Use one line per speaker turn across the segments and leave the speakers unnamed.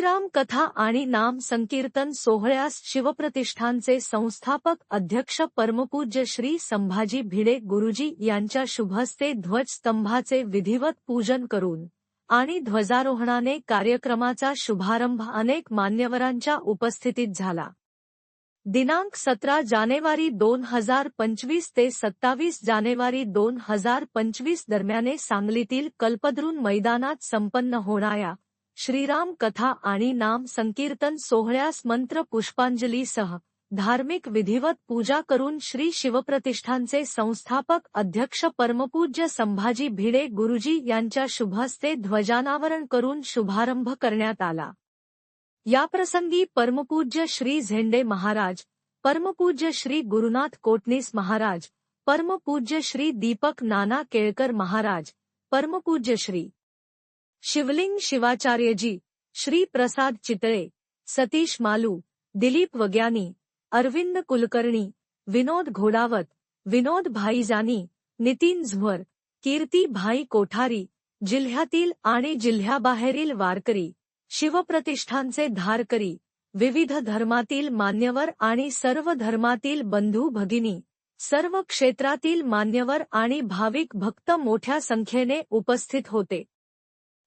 श्रीराम कथा आणि नाम संकीर्तन सोहळ्यास शिवप्रतिष्ठानचे संस्थापक अध्यक्ष परमपूज्य श्री संभाजी भिडे गुरुजी यांच्या शुभस्ते ध्वजस्तंभाचे विधिवत पूजन करून आणि ध्वजारोहणाने कार्यक्रमाचा शुभारंभ अनेक मान्यवरांच्या उपस्थितीत झाला. दिनांक सतरा जानेवारी दोन हजार पंचवीस ते सत्तावीस जानेवारी दोन हजार पंचवीस दरम्याने सांगलीतील कल्पद्रून मैदानात संपन्न होणाऱ्या श्रीराम कथा आणि नाम संकीर्तन सोहळ्यास मंत्र पुष्पांजलीसह धार्मिक विधिवत पूजा करून श्री शिवप्रतिष्ठानचे संस्थापक अध्यक्ष परमपूज्य संभाजी भिडे गुरुजी यांच्या शुभहस्ते ध्वजानावरण करून शुभारंभ करण्यात आला. याप्रसंगी परमपूज्य श्री झेंडे महाराज परमपूज्य श्री गुरुनाथ कोटनीस महाराज परमपूज्य श्री दीपक नाना केळकर महाराज परमपूज्य श्री शिवलिंग शिवाचार्यजी श्री प्रसाद चितळे सतीश मालू दिलीप वग्यानी अरविंद कुलकर्णी विनोद घोडावत विनोद भाईजानी नितीन झुवर कीर्ती भाई कोठारी जिल्ह्यातील आणि जिल्ह्याबाहेरील वारकरी शिवप्रतिष्ठानचे धारकरी विविध धर्मातील मान्यवर आणि सर्व धर्मातील बंधू भगिनी सर्व क्षेत्रातील मान्यवर आणि भाविक भक्त मोठ्या संख्येने उपस्थित होते.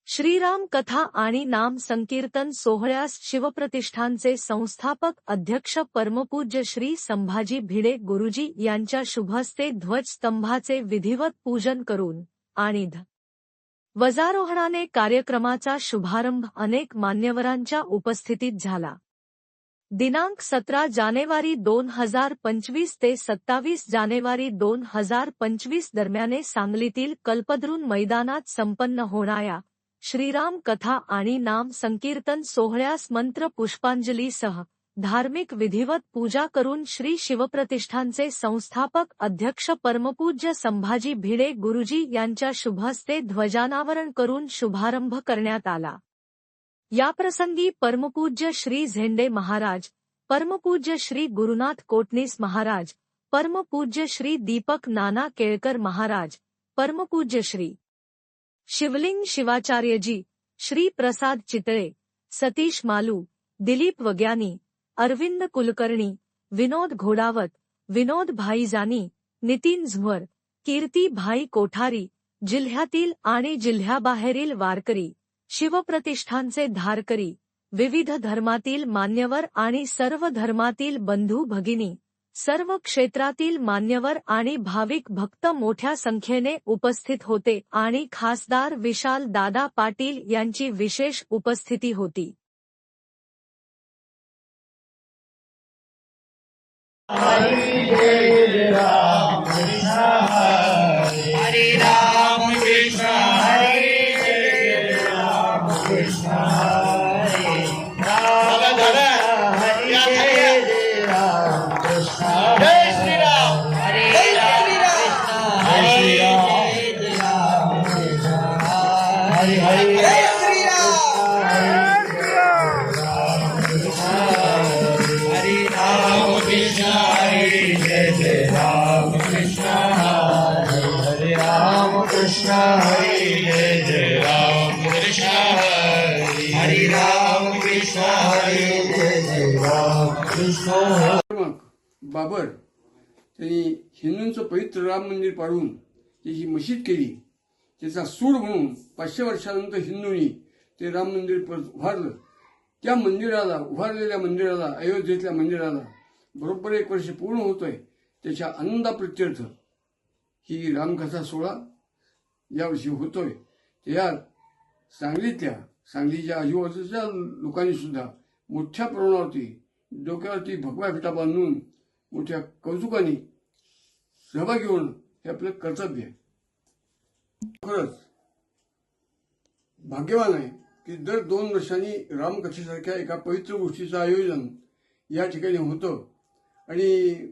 श्रीराम कथा आणि नाम संकीर्तन सोहळ्यास शिवप्रतिष्ठानचे संस्थापक अध्यक्ष परमपूज्य श्री संभाजी भिडे गुरुजी यांच्या शुभहस्ते ध्वजस्तंभाचे विधिवत पूजन करून आणि ध. वजारोहणाने कार्यक्रमाचा शुभारंभ अनेक मान्यवरांच्या उपस्थितीत झाला. दिनांक सतरा जानेवारी दोन हजार पंचवीस ते सत्तावीस जानेवारी दोन हजार पंचवीस दरम्याने सांगलीतील कल्पद्रून मैदानात संपन्न होणाऱ्या श्रीराम कथा आणि नाम संकीर्तन सोहळ्यास मंत्र पुष्पांजलीसह धार्मिक विधिवत पूजा करून श्री शिवप्रतिष्ठानचे संस्थापक अध्यक्ष परमपूज्य संभाजी भिडे गुरुजी यांच्या शुभहस्ते ध्वजानावरण करून शुभारंभ करण्यात आला. याप्रसंगी परमपूज्य श्री झेंडे महाराज परमपूज्य श्री गुरुनाथ कोटनीस महाराज परमपूज्य श्री दीपक नाना केळकर महाराज परमपूज्य श्री शिवलिंग शिवाचार्यजी श्री प्रसाद चितळे सतीश मालू दिलीप वग्यानी अरविंद कुलकर्णी विनोद घोडावत विनोद भाईजानी नितीन झुवर कीर्ती भाई कोठारी जिल्ह्यातील आणि जिल्ह्याबाहेरील वारकरी शिवप्रतिष्ठानचे धारकरी विविध धर्मातील मान्यवर आणि सर्व धर्मातील बंधू भगिनी सर्व क्षेत्रातील मान्यवर आणि भाविक भक्त मोठ्या संख्येने उपस्थित होते आणि खासदार विशाल दादा पाटील यांची विशेष उपस्थिती होती
हरे राम कृष्ण
बाबर त्यांनी हिंदूंचं पवित्र राम मंदिर पाडून त्याची मशीद केली. त्याचा सूड म्हणून पाचशे वर्षानंतर हिंदूंनी ते राम मंदिर परत उभारलं. त्या मंदिराला उभारलेल्या मंदिराला अयोध्येतल्या मंदिराला बरोबर एक वर्ष पूर्ण होतोय. त्याच्या आनंदाप्रत्यर्थ ही रामकथा सोहळा यावर्षी होतोय. त्यात सांगलीतल्या सांगलीच्या आजूबाजूच्या लोकांनी सुद्धा मोठ्या प्रमाणावरती डोक्यावरती भगवा फिटा बांधून मोठ्या कौतुकाने सहभागी होणं हे आपलं कर्तव्य आहे. खरंच भाग्यवान आहे की दर दोन वर्षांनी रामकथेसारख्या एका पवित्र गोष्टीचं आयोजन या ठिकाणी होतं. आणि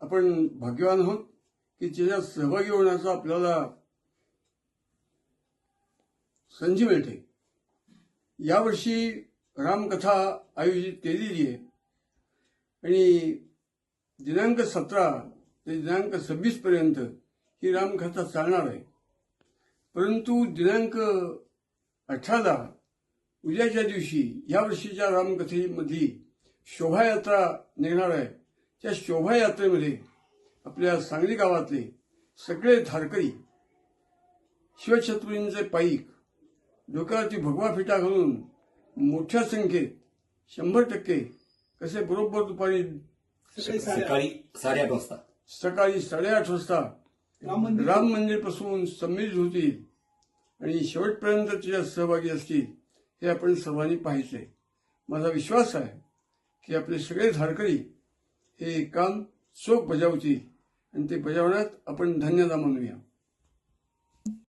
आपण भाग्यवान आहोत की त्याच्यात सहभागी होण्याचा आपल्याला संधी मिळते. यावर्षी रामकथा आयोजित केलेली आहे. आणि दिनांक सतरा ते दिनांक सव्वीस पर्यंत ही रामकथा चालणार आहे. परंतु दिनांक अठराला उद्याच्या दिवशी या वर्षीच्या रामकथेमध्ये शोभायात्रा निघणार आहे. त्या शोभायात्रेमध्ये आपल्या सांगली गावातले सगळे धारकरी शिवछत्रपतींचे पाईक डोक्यावरती भगवा फिटा घालून मोठ्या संख्येत शंभर टक्के कसे बरोबर दुपारी
सकाळी साडेआठ वाजता.
सकाळी साडेआठ वाजता
राम मंदिर.
राम मंदिरपासून संमिलित होतील आणि शेवटपर्यंत त्याच्यात सहभागी असतील हे आपण सर्वांनी पाहायचंय माझा विश्वास आहे की आपले सगळे धारकरी हे काम चोख बजावतील आणि ते बजावण्यात आपण धन्यता मानूया.